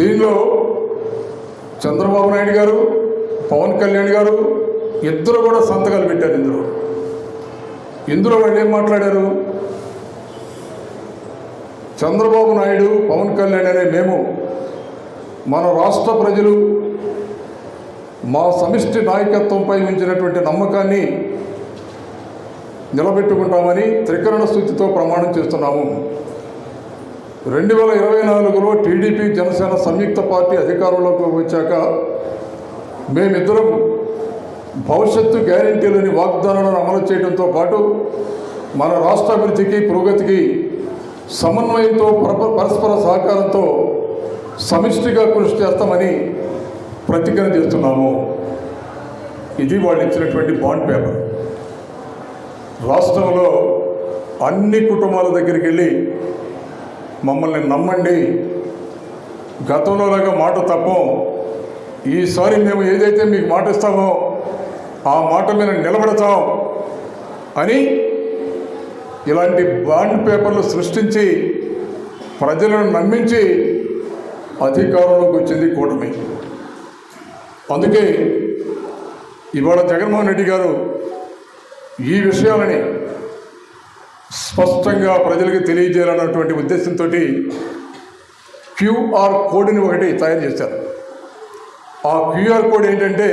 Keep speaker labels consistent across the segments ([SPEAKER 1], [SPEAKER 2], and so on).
[SPEAKER 1] దీనిలో చంద్రబాబు నాయుడు గారు పవన్ కళ్యాణ్ గారు ఇద్దరు కూడా సంతకాలు పెట్టారు ఇందులో. ఇందులో వాళ్ళు ఏం మాట్లాడారు? చంద్రబాబు నాయుడు పవన్ కళ్యాణ్ అనే మేము మన రాష్ట్ర ప్రజలు మా సమిష్టి నాయకత్వంపై ఉంచినటువంటి నమ్మకాన్ని నిలబెట్టుకుంటామని త్రికరణ స్థుతితో ప్రమాణం చేస్తున్నాము. రెండు వేల ఇరవై నాలుగులో టీడీపీ జనసేన సంయుక్త పార్టీ అధికారంలోకి వచ్చాక మేమిద్దరం భవిష్యత్తు గ్యారంటీలని వాగ్దానాలను అమలు చేయడంతో పాటు మన రాష్ట్ర అభివృద్ధికి పురోగతికి సమన్వయంతో పరప- పరస్పర సహకారంతో సమిష్టిగా కృషి చేస్తామని ప్రతిజ్ఞ చేస్తున్నాము. ఇది వాళ్ళు ఇచ్చినటువంటి బాండ్ పేపర్. రాష్ట్రంలో అన్ని కుటుంబాల దగ్గరికి వెళ్ళి మమ్మల్ని నమ్మండి. గతంలోలాగా మాట తప్పం. ఈసారి మేము ఏదైతే మీకు మాట ఇస్తామో ఆ మాట మీద నిలబడతాం అని ఇలాంటి బాండ్ పేపర్లు సృష్టించి ప్రజలను నమ్మించి అధికారంలోకి వచ్చింది కూటమి. అందుకే ఇవాళ జగన్మోహన్ రెడ్డి గారు ఈ విషయాలని స్పష్టంగా ప్రజలకు తెలియజేయాలన్నటువంటి ఉద్దేశంతో క్యూఆర్ కోడ్ని ఒకటి తయారు చేశారు. ఆ క్యూఆర్ కోడ్ ఏంటంటే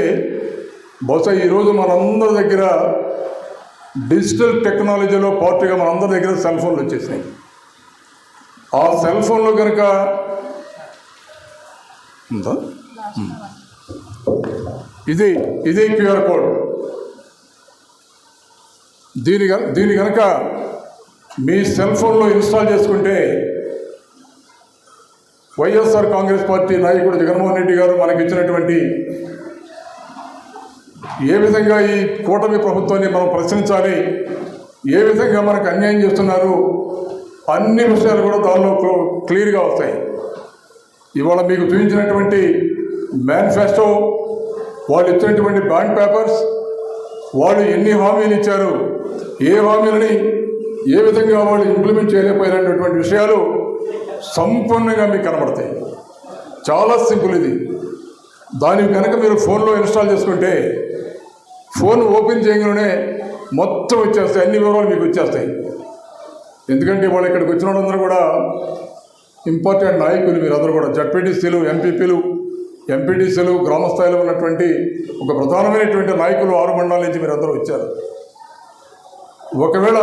[SPEAKER 1] బహుశా ఈరోజు మనందరి దగ్గర డిజిటల్ టెక్నాలజీలో పార్టీగా మనందరి దగ్గర సెల్ ఫోన్లు వచ్చేసినాయి. ఆ సెల్ ఫోన్లో కనుక ఉందా? ఇది ఇదే క్యూఆర్ కోడ్. దీని దీని కనుక మీ సెల్ ఫోన్లో ఇన్స్టాల్ చేసుకుంటే వైఎస్ఆర్ కాంగ్రెస్ పార్టీ నాయకుడు జగన్మోహన్ రెడ్డి గారు మనకి ఇచ్చినటువంటి ఏ విధంగా ఈ కూటమి ప్రభుత్వాన్ని మనం ప్రశ్నించాలి ఏ విధంగా మనకు అన్యాయం చేస్తున్నారు అన్ని విషయాలు కూడా దానిలో క్లియర్గా వస్తాయి. ఇవాళ మీకు చూపించినటువంటి మేనిఫెస్టో వాళ్ళు ఇచ్చినటువంటి బాండ్ పేపర్స్ వాళ్ళు ఎన్ని హామీలు ఇచ్చారు ఏ హామీలని ఏ విధంగా వాళ్ళు ఇంప్లిమెంట్ చేయలేకపోయినటువంటి విషయాలు సంపూర్ణంగా మీకు కనబడతాయి. చాలా సింపుల్ ఇది. దానికి కనుక మీరు ఫోన్లో ఇన్స్టాల్ చేసుకుంటే ఫోన్ ఓపెన్ చేయగానే మొత్తం వచ్చేస్తాయి అన్ని వివరాలు మీకు వచ్చేస్తాయి. ఎందుకంటే వాళ్ళు ఇక్కడికి వచ్చిన వాళ్ళందరూ కూడా ఇంపార్టెంట్ నాయకులు మీరు అందరూ కూడా. జడ్పీటీసీలు ఎంపీపీలు ఎంపీటీసీలు గ్రామ స్థాయిలో ఉన్నటువంటి ఒక ప్రధానమైనటువంటి నాయకులు ఆరు మండలాల నుంచి మీరు అందరూ వచ్చారు. ఒకవేళ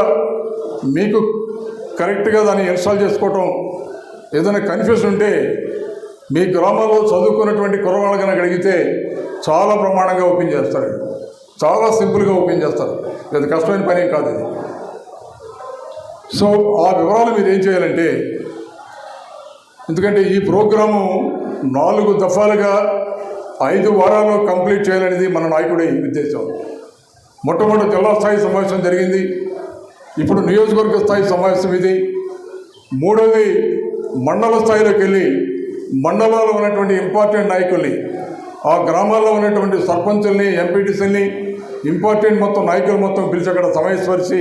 [SPEAKER 1] మీకు కరెక్ట్గా దాన్ని ఇన్స్టాల్ చేసుకోవటం ఏదైనా కన్ఫ్యూజన్ ఉంటే మీ గ్రామాల్లో చదువుకున్నటువంటి కుర్రవాళ్ళు కనుక అడిగితే చాలా ప్రమాణంగా ఓపెన్ చేస్తారు. చాలా సింపుల్గా ఓపెన్ చేస్తారు. ఇది కష్టమైన పని ఏం కాదు ఇది. సో ఆ వివరాలు మీరు ఏం చేయాలంటే ఎందుకంటే ఈ ప్రోగ్రాము నాలుగు దఫాలుగా ఐదు వారాల్లో కంప్లీట్ చేయాలనేది మన నాయకుడి ఉద్దేశం. మొట్టమొదటి జిల్లా స్థాయి సమావేశం జరిగింది. ఇప్పుడు నియోజకవర్గ స్థాయి సమావేశం ఇది. మూడవది మండల స్థాయిలోకి వెళ్ళి మండలాల్లో ఉన్నటువంటి ఇంపార్టెంట్ నాయకుల్ని ఆ గ్రామాల్లో ఉన్నటువంటి సర్పంచుల్ని ఎంపీటీసీల్ని ఇంపార్టెంట్ మొత్తం నాయకులు మొత్తం పిలిచి అక్కడ సమావేశపరిచి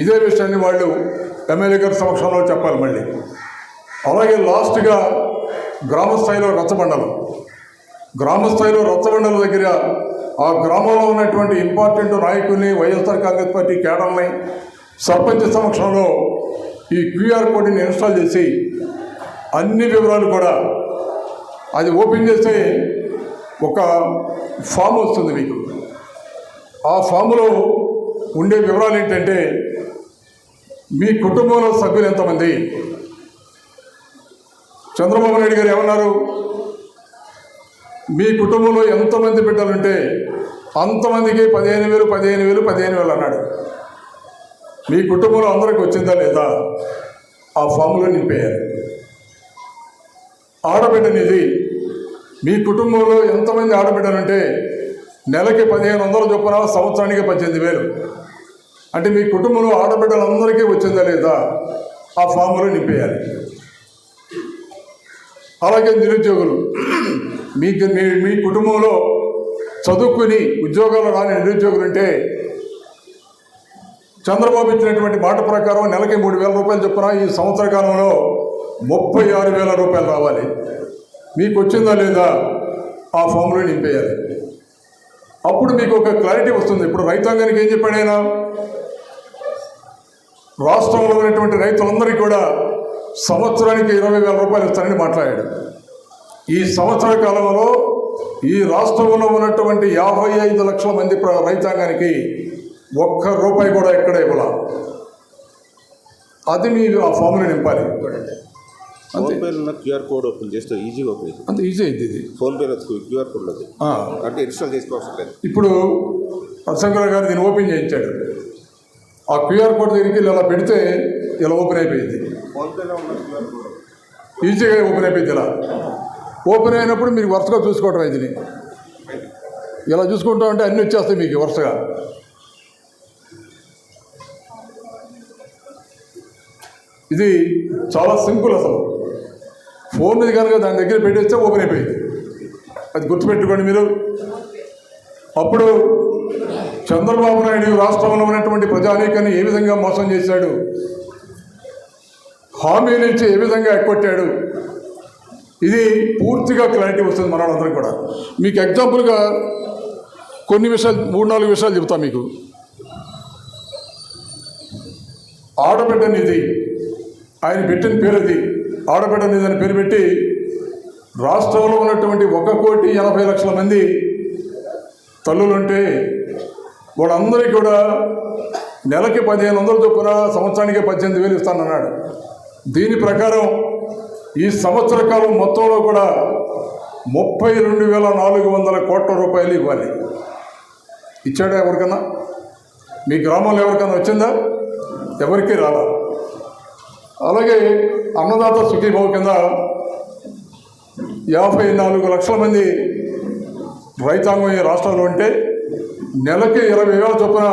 [SPEAKER 1] ఇదే విషయాన్ని వాళ్ళు ఎమ్మెల్యే గారి సమక్షంలో చెప్పాలి మళ్ళీ. అలాగే లాస్ట్గా గ్రామ స్థాయిలో రచ్చబండలం. గ్రామ స్థాయిలో రచ్చబండల దగ్గర ఆ గ్రామంలో ఉన్నటువంటి ఇంపార్టెంట్ నాయకుల్ని వైఎస్ఆర్ కాంగ్రెస్ పార్టీ కేడర్ని సర్పంచ్ సమక్షంలో ఈ క్యూఆర్ కోడ్ని ఇన్స్టాల్ చేసి అన్ని వివరాలు కూడా అది ఓపెన్ చేస్తే ఒక ఫామ్ వస్తుంది మీకు. ఆ ఫామ్లో ఉండే వివరాలు ఏంటంటే మీ కుటుంబంలో సభ్యులు ఎంతమంది? చంద్రబాబు నాయుడు గారు ఏమన్నారు? మీ కుటుంబంలో ఎంతమంది బిడ్డలుంటే అంతమందికి పదిహేను వేలు పదిహేను వేలు పదిహేను వేలు అన్నాడు. మీ కుటుంబంలో అందరికి వచ్చిందా లేదా? ఆ ఫామ్లో నింపేయాలి. ఆడబిడ్డనిది మీ కుటుంబంలో ఎంతమంది ఆడబిడ్డలుంటే నెలకి పదిహేను వందల చొప్పున సంవత్సరానికి పద్దెనిమిది వేలు. అంటే మీ కుటుంబంలో ఆడబిడ్డలందరికీ వచ్చిందా లేదా? ఆ ఫామ్లో నింపేయాలి. అలాగే నిరుద్యోగులు మీకు మీ మీ కుటుంబంలో చదువుకుని ఉద్యోగాలు రాని నిరుద్యోగులు ఉంటే చంద్రబాబు ఇచ్చినటువంటి మాట ప్రకారం నెలకి మూడు వేల రూపాయలు చొప్పున ఈ సంవత్సర కాలంలో ముప్పై ఆరు వేల రూపాయలు రావాలి. మీకు వచ్చిందా లేదా ఆ ఫామ్లో నింపేయాలి. అప్పుడు మీకు ఒక క్లారిటీ వస్తుంది. ఇప్పుడు రైతాంగానికి ఏం చెప్పాడు ఆయన? రాష్ట్రంలో ఉన్నటువంటి రైతులందరికీ కూడా సంవత్సరానికి ఇరవై వేల రూపాయలు ఇస్తానని మాట్లాడాడు. ఈ సంవత్సర కాలంలో ఈ రాష్ట్రంలో ఉన్నటువంటి యాభై ఐదు లక్షల మంది ప్ర- రైతాంగానికి ఒక్క రూపాయి కూడా ఎక్కడ ఇవ్వాల? అది మీరు ఆ ఫామ్లో నింపాలి.
[SPEAKER 2] ఫోన్ పేలో ఉన్న క్యూఆర్ కోడ్ ఓపెన్ చేస్తే ఈజీగా ఓపెన్ అవుతుంది
[SPEAKER 1] అంత ఈజీ అయింది ఇది.
[SPEAKER 2] ఫోన్ పేలో క్యూఆర్ కోడ్
[SPEAKER 1] ఆ,
[SPEAKER 2] అంటే ఇన్స్టాల్ చేసుకోవాల్సిన లేదు.
[SPEAKER 1] ఇప్పుడు హరిశంకర్ గారు దీన్ని ఓపెన్ చేయించాడు. ఆ క్యూఆర్ కోడ్ దగ్గరికి ఇలా పెడితే ఇలా ఓపెన్ అయిపోయింది.
[SPEAKER 2] ఫోన్ పేలో ఉన్న క్యూఆర్ కోడ్.
[SPEAKER 1] ఈజీగా ఓపెన్ అయిపోయింది ఇలా. ఓపెన్ అయినప్పుడు మీరు వరుసగా చూసుకోవటం ఇది. ఇలా చూసుకుంటా ఉంటే అన్నీ వచ్చేస్తాయి మీకు వరుసగా. ఇది చాలా సింపుల్ అసలు. ఫోన్ మీద కనుక దాని దగ్గర పెట్టేస్తే ఓపెన్ అయిపోయింది. అది గుర్తుపెట్టుకోండి మీరు. అప్పుడు చంద్రబాబు నాయుడు రాష్ట్రంలో ఉన్నటువంటి ప్రజానీకాన్ని ఏ విధంగా మోసం చేశాడు? హామీలు ఇచ్చి ఏ విధంగా ఎక్కొట్టాడు ఇది పూర్తిగా క్లారిటీ వస్తుంది మన వాళ్ళందరికీ కూడా. మీకు ఎగ్జాంపుల్గా కొన్ని విషయాలు మూడు నాలుగు విషయాలు చెప్తా మీకు. ఆడబిడ్డ నిధి ఆయన పెట్టిన పేరు అది ఆడబిడ్డ నిధి అని పేరు పెట్టి రాష్ట్రంలో ఉన్నటువంటి ఒక కోటి ఎనభై లక్షల మంది తల్లులుంటే వాళ్ళందరికీ కూడా నెలకి పదిహేను వందల చొప్పున సంవత్సరానికి పద్దెనిమిది వేలు ఇస్తానన్నాడు. దీని ప్రకారం ఈ సంవత్సర కాలం మొత్తంలో కూడా ముప్పై రెండు వేల నాలుగు వందల కోట్ల రూపాయలు ఇవ్వాలి. ఇచ్చాడా ఎవరికన్నా? మీ గ్రామంలో ఎవరికన్నా వచ్చిందా? ఎవరికి రాలా. అలాగే అన్నదాత సుఖీభావ కింద యాభై నాలుగు లక్షల మంది రైతాంగం ఈ రాష్ట్రంలో ఉంటే నెలకి ఇరవై వేల చొప్పున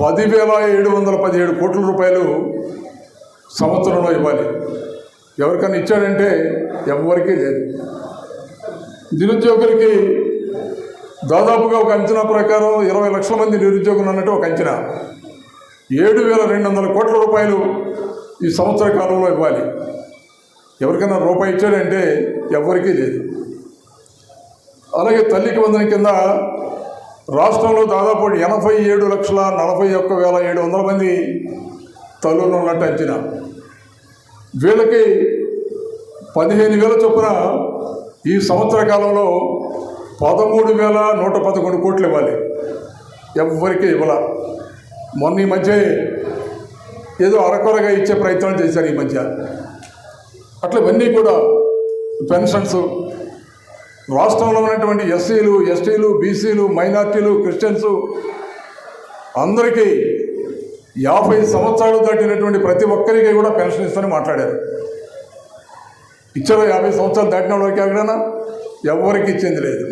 [SPEAKER 1] పదివేల ఏడు వందల పదిహేడు కోట్ల రూపాయలు సంవత్సరంలో ఇవ్వాలి. ఎవరికైనా ఇచ్చాడంటే ఎవరికీ లేదు. నిరుద్యోగులకి దాదాపుగా ఒక అంచనా ప్రకారం ఇరవై లక్షల మంది నిరుద్యోగులు అన్నట్టు ఒక అంచనా. ఏడు వేల రెండు వందల కోట్ల రూపాయలు ఈ సంవత్సర కాలంలో ఇవ్వాలి. ఎవరికైనా రూపాయి ఇచ్చాడంటే ఎవరికీ లేదు. అలాగే తల్లికి వందన కింద రాష్ట్రంలో దాదాపు ఎనభై ఏడు లక్షల నలభై ఒక్క వేల ఏడు వందల మంది తల్లులు ఉన్నట్టు అంచనా. వీళ్ళకి పదిహేను వేల చొప్పున ఈ సంవత్సర కాలంలో పదమూడు వేల నూట పదకొండు కోట్లు ఇవ్వాలి. ఎవ్వరికీ ఇవ్వాల. మొన్న ఈ మధ్య ఏదో అరకొరగా ఇచ్చే ప్రయత్నం చేశారు ఈ మధ్య. అట్లా ఇవన్నీ కూడా పెన్షన్స్ రాష్ట్రంలో ఉన్నటువంటి ఎస్సీలు ఎస్టీలు బీసీలు మైనార్టీలు క్రిస్టియన్స్ అందరికీ యాభై సంవత్సరాలు దాటినటువంటి ప్రతి ఒక్కరికి కూడా పెన్షన్ ఇస్తారని మాట్లాడారు. ఇచ్చారు యాభై సంవత్సరాలు దాటిన వాళ్ళకి ఎక్కడైనా ఎవరికి ఇచ్చింది లేదు.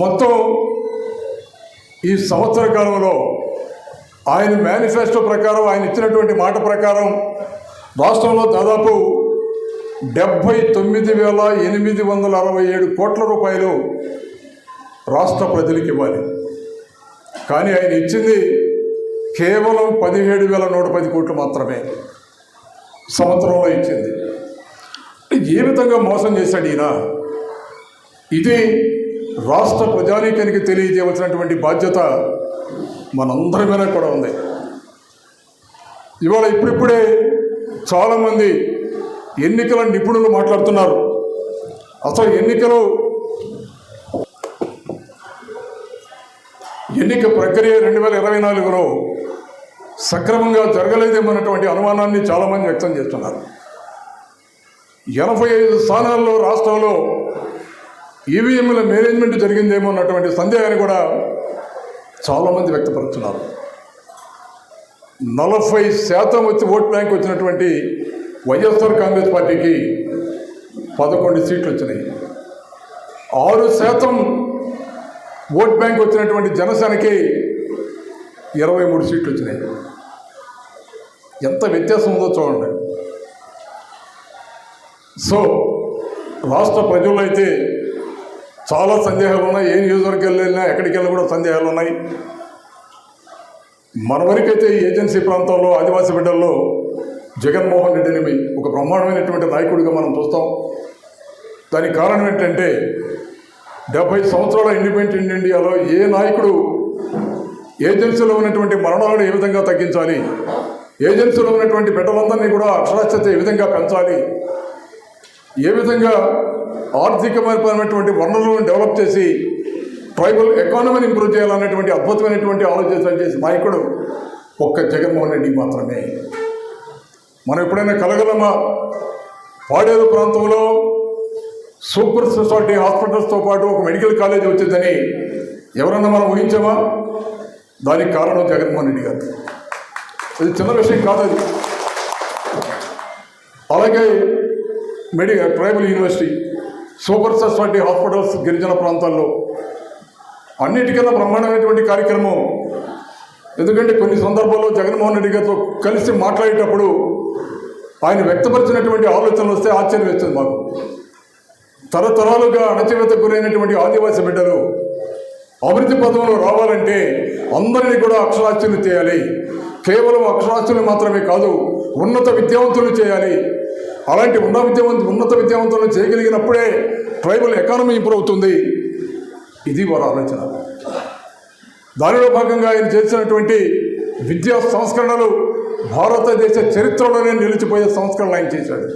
[SPEAKER 1] మొత్తం ఈ సంవత్సర కాలంలో ఆయన మేనిఫెస్టో ప్రకారం ఆయన ఇచ్చినటువంటి మాట ప్రకారం రాష్ట్రంలో దాదాపు డెబ్భై తొమ్మిది వేల ఎనిమిది వందల అరవై ఏడు కోట్ల రూపాయలు రాష్ట్ర ప్రజలకు ఇవ్వాలి. కానీ ఆయన ఇచ్చింది కేవలం పదిహేడు వేల నూట పది కోట్లు మాత్రమే సంవత్సరంలో ఇచ్చింది. ఏ విధంగా మోసం చేశాడు ఈయన? ఇది రాష్ట్ర ప్రజానీకానికి తెలియజేయవలసినటువంటి బాధ్యత మనందరి మీద కూడా ఉంది. ఇవాళ ఇప్పుడిప్పుడే చాలామంది ఎన్నికల నిపుణులు మాట్లాడుతున్నారు. అసలు ఎన్నికలు ఎన్నిక ప్రక్రియ రెండు వేల ఇరవై నాలుగులో సక్రమంగా జరగలేదేమన్నటువంటి అనుమానాన్ని చాలామంది వ్యక్తం చేస్తున్నారు. ఎనభై ఐదు స్థానాల్లో రాష్ట్రంలో ఈవీఎంల మేనేజ్మెంట్ జరిగిందేమో అన్నటువంటి సందేహాన్ని కూడా చాలామంది వ్యక్తపరుస్తున్నారు. నలభై శాతం వచ్చి ఓట్ బ్యాంక్ వచ్చినటువంటి వైఎస్ఆర్ కాంగ్రెస్ పార్టీకి పదకొండు సీట్లు వచ్చినాయి. ఆరు శాతం ఓట్ బ్యాంక్ వచ్చినటువంటి జనసేనకి ఇరవై మూడు సీట్లు వచ్చినాయి. ఎంత వ్యత్యాసం ఉందో చూడండి. సో రాష్ట్ర ప్రజల్లో అయితే చాలా సందేహాలు ఉన్నాయి. ఏ నియోజకవర్గాలు వెళ్ళినా ఎక్కడికి వెళ్ళినా కూడా సందేహాలు ఉన్నాయి. మన వరకైతే ఈ ఏజెన్సీ ప్రాంతంలో ఆదివాసీ బిడ్డల్లో జగన్మోహన్ రెడ్డిని ఒక బ్రహ్మాండమైనటువంటి నాయకుడిగా మనం చూస్తాం. దానికి కారణం ఏంటంటే డెబ్బై సంవత్సరాల ఇండిపెండెంట్ ఇండియాలో ఏ నాయకుడు ఏజెన్సీలో ఉన్నటువంటి మరణాలను ఏ విధంగా తగ్గించాలి? ఏజెన్సీలో ఉన్నటువంటి బిడ్డలందరినీ కూడా అక్షరాస్యత ఏ విధంగా పెంచాలి? ఏ విధంగా ఆర్థికమైనటువంటి వనరులను డెవలప్ చేసి ట్రైబల్ ఎకానమీని ఇంప్రూవ్ చేయాలనేటువంటి అద్భుతమైనటువంటి ఆలోచన చేసి నాయకుడు ఒక్క జగన్మోహన్ రెడ్డి మాత్రమే. మనం ఎప్పుడైనా కలగలమా? పాడేరు ప్రాంతంలో సూపర్ స్పెషాలిటీ హాస్పిటల్స్తో పాటు ఒక మెడికల్ కాలేజ్ వచ్చిందని ఎవరన్నా మనం ఊహించామా? దానికి కారణం జగన్మోహన్ రెడ్డి గారు. ఇది చిన్న విషయం కాదు. అది అలాగే మెడి tribal university super speciality hospitals గిరిజన ప్రాంతాల్లో అన్నిటికన్నా బ్రహ్మాండమైనటువంటి కార్యక్రమం. ఎందుకంటే కొన్ని సందర్భాల్లో జగన్మోహన్ రెడ్డి గారితో కలిసి మాట్లాడేటప్పుడు ఆయన వ్యక్తపరిచినటువంటి ఆలోచనలు వస్తే ఆశ్చర్యం వేస్తుంది మాకు. తరతరాలుగా అణచివేత గురైనటువంటి ఆదివాసీ బిడ్డలు అభివృద్ధి పదంలో రావాలంటే అందరినీ కూడా అక్షరాస్యులు చేయాలి. కేవలం అక్షరాస్యులు మాత్రమే కాదు ఉన్నత విద్యావంతులు చేయాలి. అలాంటి ఉన్న విద్యావంతు ఉన్నత విద్యావంతులను చేయగలిగినప్పుడే ట్రైబల్ ఎకానమీ ఇంప్రూవ్ అవుతుంది. ఇది వారి ఆలోచన. దానిలో భాగంగా ఆయన చేసినటువంటి విద్యా సంస్కరణలు భారతదేశ చరిత్రలోనే నిలిచిపోయే సంస్కరణలు ఆయన చేశాడు.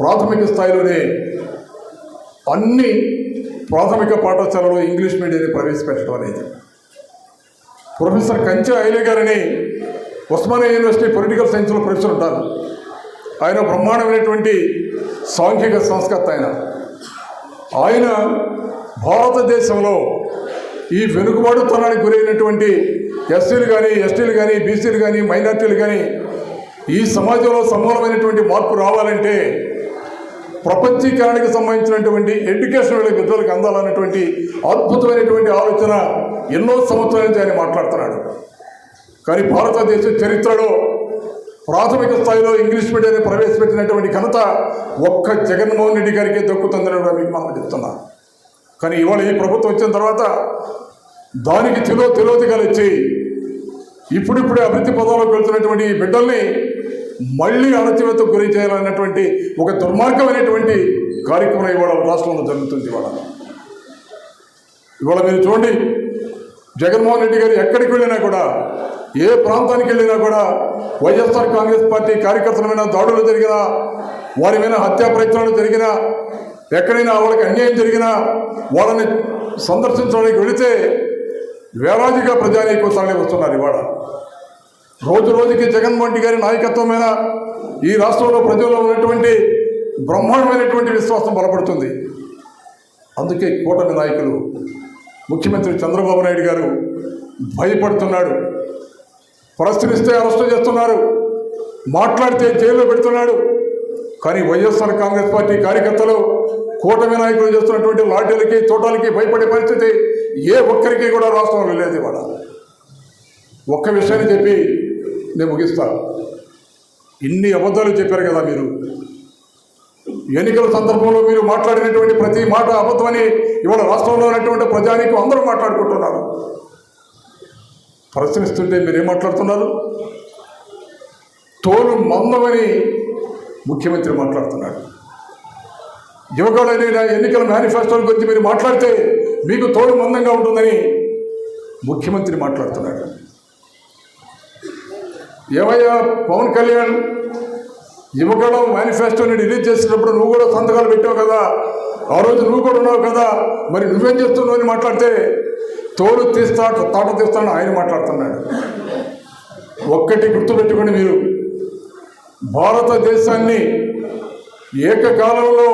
[SPEAKER 1] ప్రాథమిక స్థాయిలోనే అన్ని ప్రాథమిక పాఠశాలలో ఇంగ్లీష్ మీడియాన్ని ప్రవేశపెట్టడం అనేది. ప్రొఫెసర్ కంచె ఐలే గారని ఉస్మానియా యూనివర్సిటీ పొలిటికల్ సైన్స్లో ప్రొఫెసర్ ఉంటారు. ఆయన బ్రహ్మాండమైనటువంటి సాంఘిక సంస్కర్త ఆయన. ఆయన భారతదేశంలో ఈ వెనుకబాటుతనానికి గురైనటువంటి ఎస్సీలు కానీ ఎస్టీలు కానీ బీసీలు కానీ మైనార్టీలు కానీ ఈ సమాజంలో సమూలమైనటువంటి మార్పు రావాలంటే ప్రపంచీకరణకు సంబంధించినటువంటి ఎడ్యుకేషన్ విద్యలకు అందాలన్నటువంటి అద్భుతమైనటువంటి ఆలోచన ఎన్నో సంవత్సరాల నుంచి ఆయన మాట్లాడుతున్నాడు. కానీ భారతదేశ చరిత్రలో ప్రాథమిక స్థాయిలో ఇంగ్లీష్ మీడియాన్ని ప్రవేశపెట్టినటువంటి ఘనత ఒక్క జగన్మోహన్ రెడ్డి గారికే దక్కుతుందని కూడా మీకు మనం చెప్తున్నా. కానీ ఇవాళ ఈ ప్రభుత్వం వచ్చిన తర్వాత దానికి తిలో తిలోతిగా ఇచ్చి ఇప్పుడిప్పుడే అభివృద్ధి పదంలోకి వెళ్తున్నటువంటి ఈ బిడ్డల్ని మళ్ళీ అణచివేతకు గురి చేయాలన్నటువంటి ఒక దుర్మార్గమైనటువంటి కార్యక్రమం ఇవాళ రాష్ట్రంలో జరుగుతుంది ఇవాళ. ఇవాళ మీరు చూడండి జగన్మోహన్ రెడ్డి గారు ఎక్కడికి వెళ్ళినా కూడా ఏ ప్రాంతానికి వెళ్ళినా కూడా వైఎస్ఆర్ కాంగ్రెస్ పార్టీ కార్యకర్తల మీద దాడులు జరిగినా వారి మీద హత్యా ప్రయత్నాలు జరిగినా ఎక్కడైనా వాళ్ళకి అన్యాయం జరిగినా వాళ్ళని సందర్శించడానికి వెళితే వేలాదిగా ప్రజానీకం తరలి వస్తున్నారు ఇవాళ. రోజు రోజుకి జగన్మోహన్ రెడ్డి గారి నాయకత్వం మీద ఈ రాష్ట్రంలో ప్రజల్లో ఉన్నటువంటి బ్రహ్మాండమైనటువంటి విశ్వాసం బలపడుతుంది. అందుకే కూటమి నాయకులు ముఖ్యమంత్రి చంద్రబాబు నాయుడు గారు భయపడుతున్నాడు. ప్రశ్నిస్తే అరెస్టు చేస్తున్నారు. మాట్లాడితే జైల్లో పెడుతున్నాడు. కానీ వైఎస్ఆర్ కాంగ్రెస్ పార్టీ కార్యకర్తలు కూటమి నాయకులు చేస్తున్నటువంటి లాఠీలకి చోటాలకి భయపడే పరిస్థితి ఏ ఒక్కరికి కూడా రాష్ట్రంలో లేదు ఇవాళ. ఒక్క విషయాన్ని చెప్పి నేను ముగిస్తాను ఇన్ని అబద్ధాలు చెప్పారు కదా మీరు. ఎన్నికల సందర్భంలో మీరు మాట్లాడినటువంటి ప్రతి మాట అబద్ధమని ఇవాళ రాష్ట్రంలో ఉన్నటువంటి ప్రజానికి అందరూ మాట్లాడుకుంటున్నారు. ప్రశ్నిస్తుంటే మీరేం మాట్లాడుతున్నారు? తోలు మందమని ముఖ్యమంత్రి మాట్లాడుతున్నాడు యువకులైన ఎన్నికల మేనిఫెస్టోల గురించి మీరు మాట్లాడితే మీకు తోడు మందంగా ఉంటుందని ముఖ్యమంత్రి మాట్లాడుతున్నాడు ఏమయ్యా పవన్ కళ్యాణ్ యువకుడు మేనిఫెస్టోని రిలీజ్ చేసినప్పుడు నువ్వు కూడా సంతకాలు పెట్టావు కదా? ఆ రోజు నువ్వు కూడా ఉన్నావు కదా? మరి నువ్వేం చేస్తున్నావు అని మాట్లాడితే తోలు తీస్తా తాట తీస్తాను ఆయన మాట్లాడుతున్నాడు. ఒక్కటి గుర్తుపెట్టుకోండి మీరు. భారతదేశాన్ని ఏకకాలంలో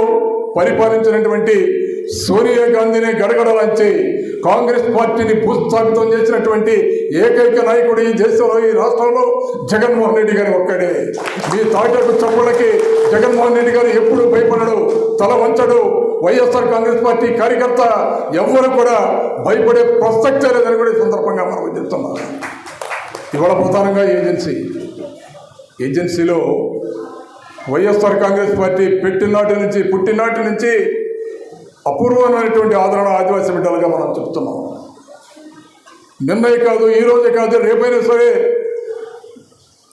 [SPEAKER 1] పరిపాలించినటువంటి సోనియా గాంధీని గడగడలాంచి కాంగ్రెస్ పార్టీని భూస్థాపితం చేసినటువంటి ఏకైక నాయకుడు ఈ దేశంలో ఈ రాష్ట్రంలో జగన్మోహన్ రెడ్డి గారు ఒక్కడే. మీ తాటకు చప్పులకి జగన్మోహన్ రెడ్డి గారు ఎప్పుడు భయపడడు తల వంచడు. వైఎస్ఆర్ కాంగ్రెస్ పార్టీ కార్యకర్త ఎవ్వరు కూడా భయపడే ప్రసక్తే లేదని కూడా ఈ సందర్భంగా మనం చెప్తున్నాం. ఇవాళ ప్రధానంగా ఏజెన్సీ. ఏజెన్సీలో వైఎస్ఆర్ కాంగ్రెస్ పార్టీ పెట్టినాటి నుంచి పుట్టినాటి నుంచి అపూర్వమైనటువంటి ఆదరణ ఆదివాసీ బిడ్డలుగా మనం చెప్తున్నాం. నిన్నయ్య కాదు ఈ రోజే కాదు రేపైనా సరే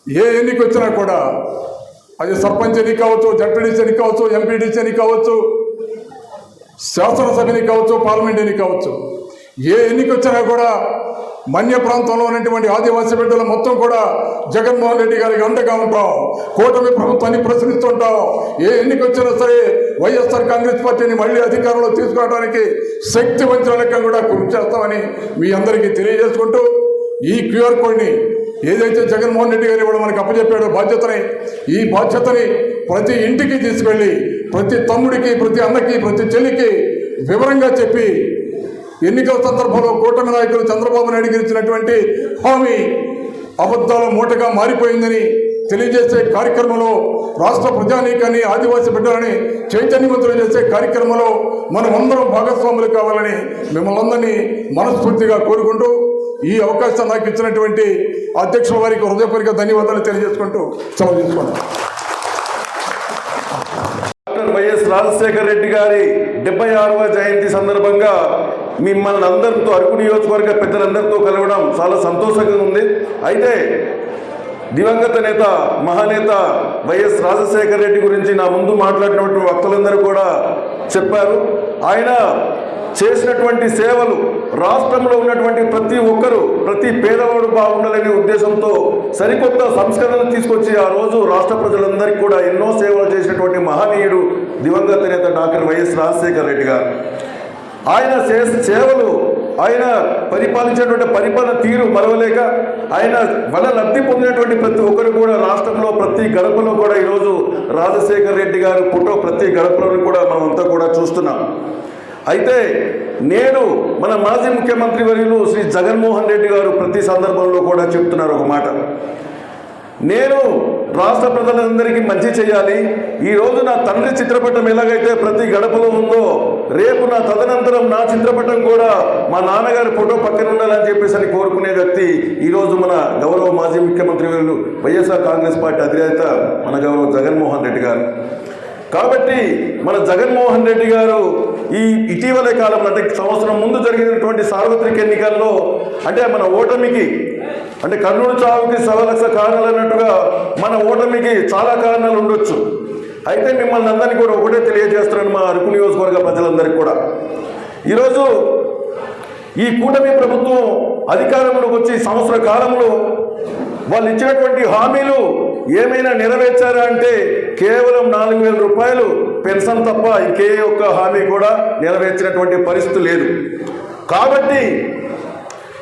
[SPEAKER 1] ఏ ఎన్నిక వచ్చినా కూడా అది సర్పంచ్ ఎన్నిక కావచ్చు జడ్పీడీసీ ఎన్నిక కావచ్చు ఎంపీడీసీ ఎన్నిక కావచ్చు శాసనసభ ఎన్నిక కావచ్చు పార్లమెంట్ ఎన్నిక కావచ్చు. ఏ ఎన్నిక వచ్చినా కూడా మన్య ప్రాంతంలో ఉన్నటువంటి ఆదివాసీ బిడ్డలు మొత్తం కూడా జగన్మోహన్ రెడ్డి గారికి అండగా ఉంటాం. కూటమి ప్రభుత్వాన్ని ప్రశ్నిస్తుంటాం. ఏ ఎన్నిక వచ్చినా సరే వైఎస్ఆర్ కాంగ్రెస్ పార్టీని మళ్ళీ అధికారంలో తీసుకోవడానికి శక్తివంతుల లెక్క కూడా కృషి చేస్తామని మీ అందరికీ తెలియజేసుకుంటూ ఈ క్యూఆర్ కోడ్ని ఏదైతే జగన్మోహన్ రెడ్డి గారు ఇవాళ మనకు అప్పచెప్పాడో బాధ్యతని ఈ బాధ్యతని ప్రతి ఇంటికి తీసుకెళ్ళి ప్రతి తమ్ముడికి ప్రతి అన్నకి ప్రతి చెల్లికి వివరంగా చెప్పి ఎన్నికల సందర్భంలో కూటమి నాయకులు చంద్రబాబు నాయుడు ఇచ్చినటువంటి హామీ అబద్ధాల మూటగా మారిపోయిందని తెలియజేసే కార్యక్రమంలో రాష్ట్ర ప్రజానీకాన్ని ఆదివాసీ బిడ్డలని చైతన్యవంతులు చేసే కార్యక్రమంలో మనమందరం భాగస్వాములు కావాలని మిమ్మల్ని అందరినీ మనస్ఫూర్తిగా కోరుకుంటూ ఈ అవకాశం నాకు ఇచ్చినటువంటి అధ్యక్షుల వారికి హృదయపూర్వక ధన్యవాదాలు తెలియజేసుకుంటూ సెలవు తీసుకుంటాం
[SPEAKER 3] డాక్టర్ వైఎస్ రాజశేఖర రెడ్డి గారి డెబ్బై ఆరవ జయంతి సందర్భంగా మిమ్మల్ని అందరితో అరకు నియోజకవర్గ పెద్దలందరితో కలవడం చాలా సంతోషంగా ఉంది. అయితే దివంగత నేత మహానేత వైఎస్ రాజశేఖర రెడ్డి గురించి నా ముందు మాట్లాడినటువంటి వక్తలందరూ కూడా చెప్పారు. ఆయన చేసినటువంటి సేవలు రాష్ట్రంలో ఉన్నటువంటి ప్రతి ఒక్కరూ ప్రతి పేదవాడు బాగుండాలనే ఉద్దేశంతో సరికొత్త సంస్కరణలు తీసుకొచ్చి ఆ రోజు రాష్ట్ర ప్రజలందరికీ కూడా ఎన్నో సేవలు చేసినటువంటి మహనీయుడు దివంగత నేత డాక్టర్ వైఎస్ రాజశేఖర రెడ్డి గారు. ఆయన సేవలు ఆయన పరిపాలించేటువంటి పరిపాలన తీరు మరవలేక ఆయన వల్ల లబ్ధి పొందినటువంటి ప్రతి ఒక్కరు కూడా రాష్ట్రంలో ప్రతి గడపలో కూడా ఈరోజు రాజశేఖర్ రెడ్డి గారు ఫోటో ప్రతి గడపలో కూడా మనమంతా కూడా చూస్తున్నాం. అయితే నేను మన మాజీ ముఖ్యమంత్రి వర్యులు శ్రీ జగన్మోహన్ రెడ్డి గారు ప్రతి సందర్భంలో కూడా చెప్తున్నారు ఒక మాట. నేను రాష్ట్ర ప్రజలందరికీ మంచి చేయాలి. ఈ రోజు నా తండ్రి చిత్రపటం ఎలాగైతే ప్రతి గడపలో ఉందో రేపు నా తదనంతరం నా చిత్రపటం కూడా మా నాన్నగారి ఫోటో పక్కన ఉండాలని చెప్పేసి అని కోరుకునే వ్యక్తి ఈరోజు మన గౌరవ మాజీ ముఖ్యమంత్రి వీళ్ళు వైఎస్ఆర్ కాంగ్రెస్ పార్టీ అధినేత మన గౌరవ జగన్మోహన్ రెడ్డి గారు. కాబట్టి మన జగన్మోహన్ రెడ్డి గారు ఈ ఇటీవలే కాలంలో అంటే సంవత్సరం ముందు జరిగినటువంటి సార్వత్రిక ఎన్నికల్లో అంటే మన ఓటమికి అంటే కర్నూలు చావుకి సవలక్ష కారణాలు అన్నట్టుగా మన ఓటమికి చాలా కారణాలు ఉండొచ్చు. అయితే మిమ్మల్ని అందరినీ కూడా ఒకటే తెలియజేస్తున్నాను మా అరకు నియోజకవర్గ ప్రజలందరికీ కూడా. ఈరోజు ఈ కూటమి ప్రభుత్వం అధికారంలోకి వచ్చి సంవత్సర కాలంలో వాళ్ళు ఇచ్చినటువంటి హామీలు ఏమైనా నెరవేర్చారా అంటే కేవలం నాలుగు వేల రూపాయలు పెన్షన్ తప్ప ఇంకే ఒక్క హామీ కూడా నెరవేర్చినటువంటి పరిస్థితి లేదు. కాబట్టి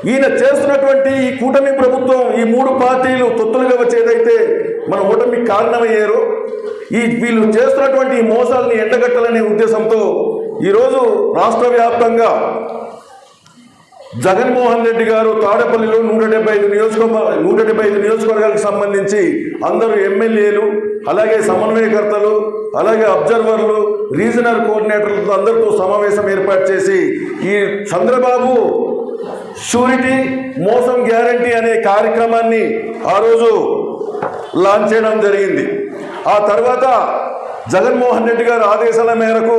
[SPEAKER 3] ఈయన చేస్తున్నటువంటి ఈ కూటమి ప్రభుత్వం ఈ మూడు పార్టీలు తొత్తులుగా వచ్చేదైతే మన ఓటమికి కారణమయ్యారు ఈ వీళ్ళు చేస్తున్నటువంటి ఈ మోసాలని ఎండగట్టాలనే ఉద్దేశంతో ఈరోజు రాష్ట్ర వ్యాప్తంగా జగన్మోహన్ రెడ్డి గారు తాడేపల్లిలో నూట డెబ్బై ఐదు నియోజకవర్గ నూట డెబ్బై ఐదు నియోజకవర్గాలకు సంబంధించి అందరూ ఎమ్మెల్యేలు అలాగే సమన్వయకర్తలు అలాగే అబ్జర్వర్లు రీజనల్ కోఆర్డినేటర్లతో అందరితో సమావేశం ఏర్పాటు చేసి ఈ చంద్రబాబు షూరిటీ మోసం గ్యారంటీ అనే కార్యక్రమాన్ని ఆ రోజు లాంచ్ చేయడం జరిగింది. ఆ తర్వాత జగన్మోహన్ రెడ్డి గారు ఆదేశాల మేరకు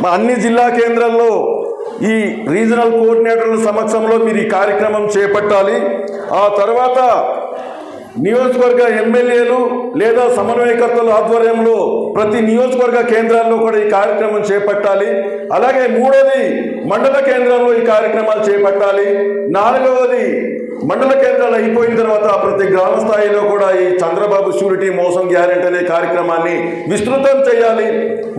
[SPEAKER 3] మా అన్ని జిల్లా కేంద్రాల్లో ఈ రీజనల్ కోఆర్డినేటర్ల సమక్షంలో మీరు ఈ కార్యక్రమం చేపట్టాలి. ఆ తర్వాత నియోజకవర్గ ఎమ్మెల్యేలు లేదా సమన్వయకర్తల ఆధ్వర్యంలో ప్రతి నియోజకవర్గ కేంద్రాల్లో కూడా ఈ కార్యక్రమం చేపట్టాలి. అలాగే మూడోది మండల కేంద్రంలో ఈ కార్యక్రమాలు చేపట్టాలి. నాలుగవది మండల కేంద్రాలు అయిపోయిన తర్వాత ప్రతి గ్రామ స్థాయిలో కూడా ఈ చంద్రబాబు షూరిటీ మోసం గ్యారెంటీ అనే కార్యక్రమాన్ని విస్తృతం చేయాలి.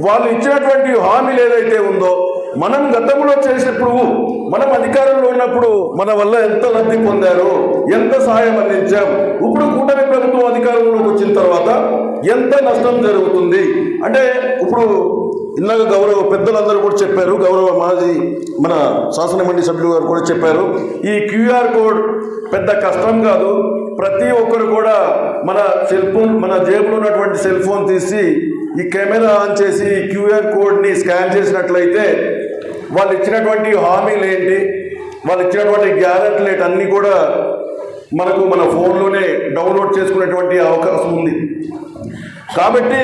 [SPEAKER 3] వాళ్ళు ఇచ్చినటువంటి హామీలు ఏదైతే ఉందో మనం గతంలో చేసినప్పుడు మనం అధికారంలో ఉన్నప్పుడు మన వల్ల ఎంత లబ్ధి పొందారు ఎంత సహాయం అందించాం ఇప్పుడు కూటమి ప్రభుత్వం అధికారంలోకి వచ్చిన తర్వాత ఎంత నష్టం జరుగుతుంది? అంటే ఇప్పుడు ఇందాక గౌరవ పెద్దలందరూ కూడా చెప్పారు గౌరవ మాజీ మన శాసనమండలి సభ్యులు గారు కూడా చెప్పారు ఈ క్యూఆర్ కోడ్ పెద్ద కష్టం కాదు. ప్రతి ఒక్కరు కూడా మన సెల్ ఫోన్ మన జేబులో ఉన్నటువంటి సెల్ ఫోన్ తీసి ఈ కెమెరా ఆన్ చేసి ఈ క్యూఆర్ కోడ్ని స్కాన్ చేసినట్లయితే వాళ్ళు ఇచ్చినటువంటి హామీలు ఏంటి? వాళ్ళు ఇచ్చినటువంటి గ్యారెంటీలు ఏంటి అన్నీ కూడా మనకు మన ఫోన్లోనే డౌన్లోడ్ చేసుకునేటువంటి అవకాశం ఉంది. కాబట్టి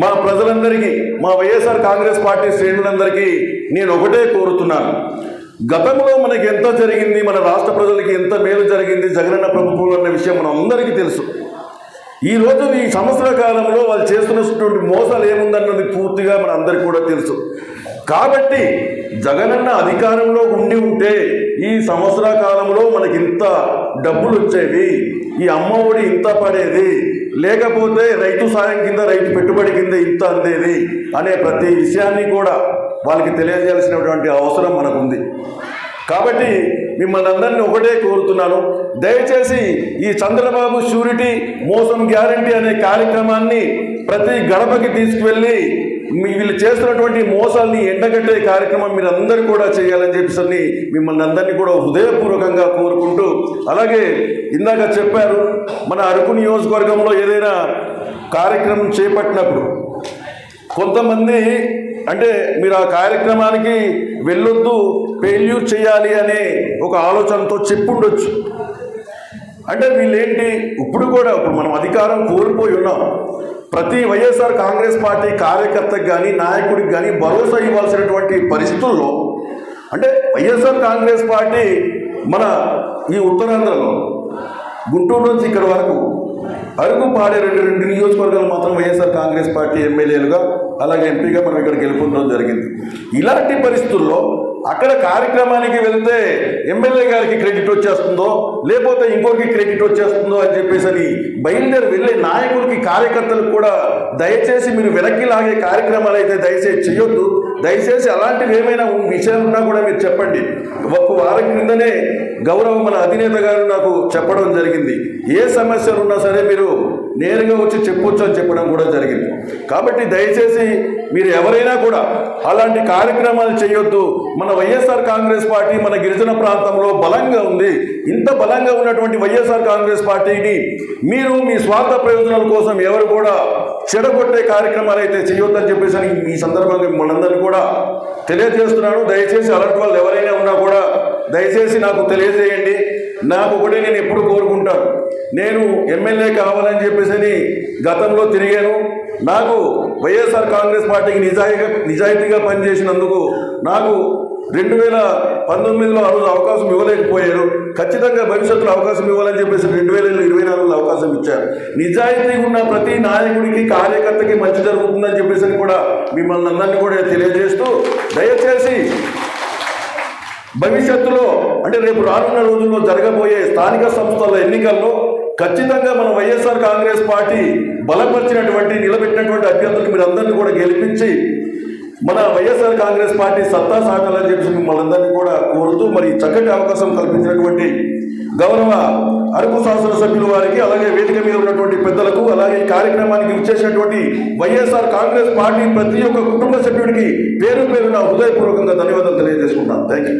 [SPEAKER 3] మా ప్రజలందరికీ మా వైఎస్ఆర్ కాంగ్రెస్ పార్టీ శ్రేణులందరికీ నేను ఒకటే కోరుతున్నాను. గతంలో మనకి ఎంత జరిగింది మన రాష్ట్ర ప్రజలకి ఎంత మేలు జరిగింది జగనన్న ప్రభుత్వం అన్న విషయం మనం అందరికీ తెలుసు. ఈరోజు ఈ సంవత్సర కాలంలో వాళ్ళు చేస్తున్నటువంటి మోసాలు ఏముందన్నది పూర్తిగా మన అందరికీ కూడా తెలుసు. కాబట్టి జగనన్న అధికారంలో ఉండి ఉంటే ఈ సంవత్సర కాలంలో మనకి ఇంత డబ్బులు వచ్చేవి ఈ అమ్మ ఒడి ఇంత పడేది లేకపోతే రైతు సాయం కింద రైతు పెట్టుబడి కింద ఇంత అందేది అనే ప్రతి విషయాన్ని కూడా వాళ్ళకి తెలియజేయాల్సినటువంటి అవసరం మనకుంది. కాబట్టి మిమ్మల్ని అందరినీ ఒకటే కోరుతున్నాను. దయచేసి ఈ చంద్రబాబు షూరిటీ మోసం గ్యారంటీ అనే కార్యక్రమాన్ని ప్రతి గడపకి తీసుకువెళ్ళి వీళ్ళు చేస్తున్నటువంటి మోసాల్ని ఎండగట్టే కార్యక్రమం మీరు అందరూ కూడా చేయాలని చెప్పేసి మిమ్మల్ని అందరినీ కూడా హృదయపూర్వకంగా కోరుకుంటూ అలాగే ఇందాక చెప్పారు మన అరకు నియోజకవర్గంలో ఏదైనా కార్యక్రమం చేపట్టినప్పుడు కొంతమంది అంటే మీరు ఆ కార్యక్రమానికి వెళ్ళొద్దు ఫెయిల్యూర్ చేయాలి అనే ఒక ఆలోచనతో చెప్పుండొచ్చు. అంటే వీళ్ళేంటి? ఇప్పుడు కూడా ఇప్పుడు మనం అధికారం కోల్పోయి ఉన్నాం. ప్రతి వైఎస్ఆర్ కాంగ్రెస్ పార్టీ కార్యకర్తకు కానీ నాయకుడికి కానీ భరోసా ఇవ్వాల్సినటువంటి పరిస్థితుల్లో అంటే వైఎస్ఆర్ కాంగ్రెస్ పార్టీ మన ఈ ఉత్తరాంధ్రలో గుంటూరు నుంచి ఇక్కడ వరకు అరకు పాడే రెండు రెండు నియోజకవర్గాలు మాత్రం వైఎస్ఆర్ కాంగ్రెస్ పార్టీ ఎమ్మెల్యేలుగా అలాగే ఎంపీగా మనం ఇక్కడ గెలుపొందడం జరిగింది. ఇలాంటి పరిస్థితుల్లో అక్కడ కార్యక్రమానికి వెళ్తే ఎమ్మెల్యే గారికి క్రెడిట్ వచ్చేస్తుందో లేకపోతే ఇంకోరికి క్రెడిట్ వచ్చేస్తుందో అని చెప్పేసి అని బయలుదేరి వెళ్ళే నాయకులకి కార్యకర్తలకు కూడా దయచేసి మీరు వెనక్కి లాగే కార్యక్రమాలు అయితే దయచేసి చేయొద్దు. దయచేసి అలాంటివి ఏమైనా విషయాలు ఉన్నా కూడా మీరు చెప్పండి. ఒక వారం క్రిందనే గౌరవ మన అధినేత గారు నాకు చెప్పడం జరిగింది. ఏ సమస్యలు ఉన్నా సరే మీరు నేరుగా వచ్చి చెప్పొచ్చు అని చెప్పడం కూడా జరిగింది. కాబట్టి దయచేసి మీరు ఎవరైనా కూడా అలాంటి కార్యక్రమాలు చేయొద్దు. మన వైఎస్ఆర్ కాంగ్రెస్ పార్టీ మన గిరిజన ప్రాంతంలో బలంగా ఉంది. ఇంత బలంగా ఉన్నటువంటి వైఎస్ఆర్ కాంగ్రెస్ పార్టీని మీరు మీ స్వార్థ ప్రయోజనాల కోసం ఎవరు కూడా చెడగొట్టే కార్యక్రమాలు అయితే చేయొద్దని చెప్పేసి అని ఈ సందర్భంగా మిమ్మల్ని కూడా తెలియజేస్తున్నాను. దయచేసి అలర్ట్ వాళ్ళు ఎవరైనా ఉన్నా కూడా దయచేసి నాకు తెలియజేయండి. నాకు ఒకటే నేను ఎప్పుడు కోరుకుంటాను. నేను ఎమ్మెల్యే కావాలని చెప్పేసి అని గతంలో తిరిగాను. నాకు వైఎస్ఆర్ కాంగ్రెస్ పార్టీకి నిజాయిగా నిజాయితీగా పనిచేసినందుకు నాకు రెండు వేల పంతొమ్మిదిలో ఆ రోజు అవకాశం ఇవ్వలేకపోయారు. ఖచ్చితంగా భవిష్యత్తులో అవకాశం ఇవ్వాలని చెప్పేసి రెండు వేల ఇరవై నాలుగులో అవకాశం ఇచ్చారు. నిజాయితీ ఉన్న ప్రతి నాయకుడికి కార్యకర్తకి మంచి జరుగుతుందని చెప్పేసి అని కూడా మిమ్మల్ని అందరినీ కూడా తెలియజేస్తూ దయచేసి భవిష్యత్తులో అంటే రేపు రానున్న రోజుల్లో జరగబోయే స్థానిక సంస్థల ఎన్నికల్లో ఖచ్చితంగా మన వైఎస్ఆర్ కాంగ్రెస్ పార్టీ బలపరిచినటువంటి నిలబెట్టినటువంటి అభ్యర్థులకు మీరు అందరినీ కూడా గెలిపించి మన వైఎస్ఆర్ కాంగ్రెస్ పార్టీ సత్తా సాటాలని చెప్పి మిమ్మల్ని అందరినీ కూడా కోరుతూ మరి చక్కటి అవకాశం కల్పించినటువంటి గౌరవ అరకు శాసనసభ్యుల వారికి అలాగే వేదిక మీద ఉన్నటువంటి పెద్దలకు అలాగే ఈ కార్యక్రమానికి ఇచ్చేసినటువంటి వైఎస్ఆర్ కాంగ్రెస్ పార్టీ ప్రతి ఒక్క కుటుంబ సభ్యుడికి పేరు పేరున హృదయపూర్వకంగా ధన్యవాదాలు తెలియజేసుకుంటాను. Thank you